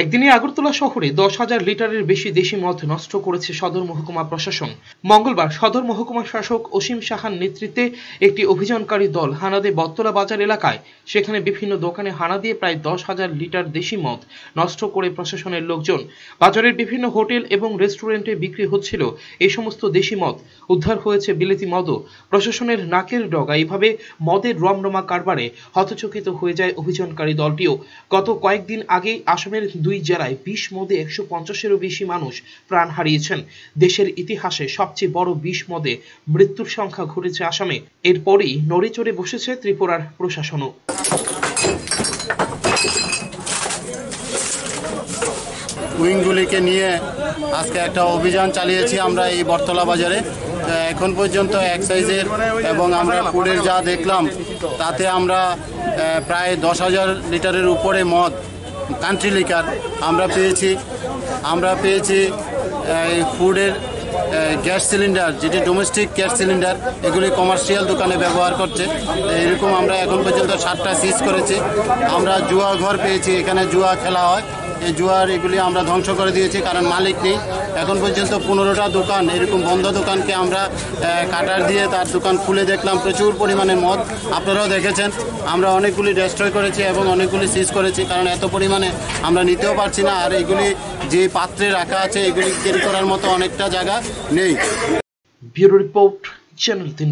একদিনে আগরতলা শহরে দশ হাজার লিটারের বেশি দেশি মদ নষ্ট করেছে সদর মহকুমা প্রশাসন। মঙ্গলবার সদর মহকুমা শাসক অসীম সাহার নেতৃত্বে একটি অভিযানকারী দল হানাদে বত্তলা বাজার এলাকায়, সেখানে বিভিন্ন দোকানে হানা দিয়ে প্রায় দশ হাজার লিটার দেশি মদ নষ্ট করে প্রশাসনের লোকজন। বাজারের বিভিন্ন হোটেল এবং রেস্টুরেন্টে বিক্রি হচ্ছিল এই সমস্ত দেশি মদ। উদ্ধার হয়েছে বিলেতি মদও। প্রশাসনের নাকের ডগা। এইভাবে মদের রমরমা কারবারে হতচকিত হয়ে যায় অভিযানকারী দলটিও। গত কয়েকদিন আগেই আসামের দুই জেলায় বিষ মদে একশো পঞ্চাশেরও বেশি মানুষ প্রাণ হারিয়েছেন। দেশের ইতিহাসে সবচেয়ে বড় বিষ মদে মৃত্যুর সংখ্যা ঘটেছে আসামে। এরপরই নড়ে চড়ে বসেছে ত্রিপুরার প্রশাসনও। উইংগুলিকে নিয়ে আজকে একটা অভিযান চালিয়েছি আমরা এই বটতলা বাজারে। এখন পর্যন্ত এক্সাইজের এবং আমরা ফুডের যা দেখলাম, তাতে আমরা প্রায় দশ হাজার লিটারের উপরে মদ কান্ট্রি লিকার আমরা পেয়েছি আমরা পেয়েছি ফুডের গ্যাস সিলিন্ডার, যেটি ডোমেস্টিক গ্যাস সিলিন্ডার, এগুলি কমার্শিয়াল দোকানে ব্যবহার করছে। এরকম আমরা এখন পর্যন্ত সাতটা সিজ করেছি। আমরা জুয়া ঘর পেয়েছি, এখানে জুয়া খেলা হয়। এই জুয়ার এগুলি আমরা ধ্বংস করে দিয়েছি, কারণ মালিক নেই। এখন পর্যন্ত পনেরোটা দোকান, এরকম বন্ধ দোকানকে আমরা কাটার দিয়ে তার দোকান খুলে দেখলাম। প্রচুর পরিমাণে মদ, আপনারাও দেখেছেন। আমরা অনেকগুলি ডেস্ট্রয় করেছি এবং অনেকগুলি সিজ করেছি, কারণ এত পরিমাণে আমরা নিতেও পারছি না। আর এগুলি যে পাত্রে রাখা আছে, এগুলি ক্যারি করার মতো অনেকটা জায়গা নেই। ব্যুরো রিপোর্ট, চ্যানেল তিন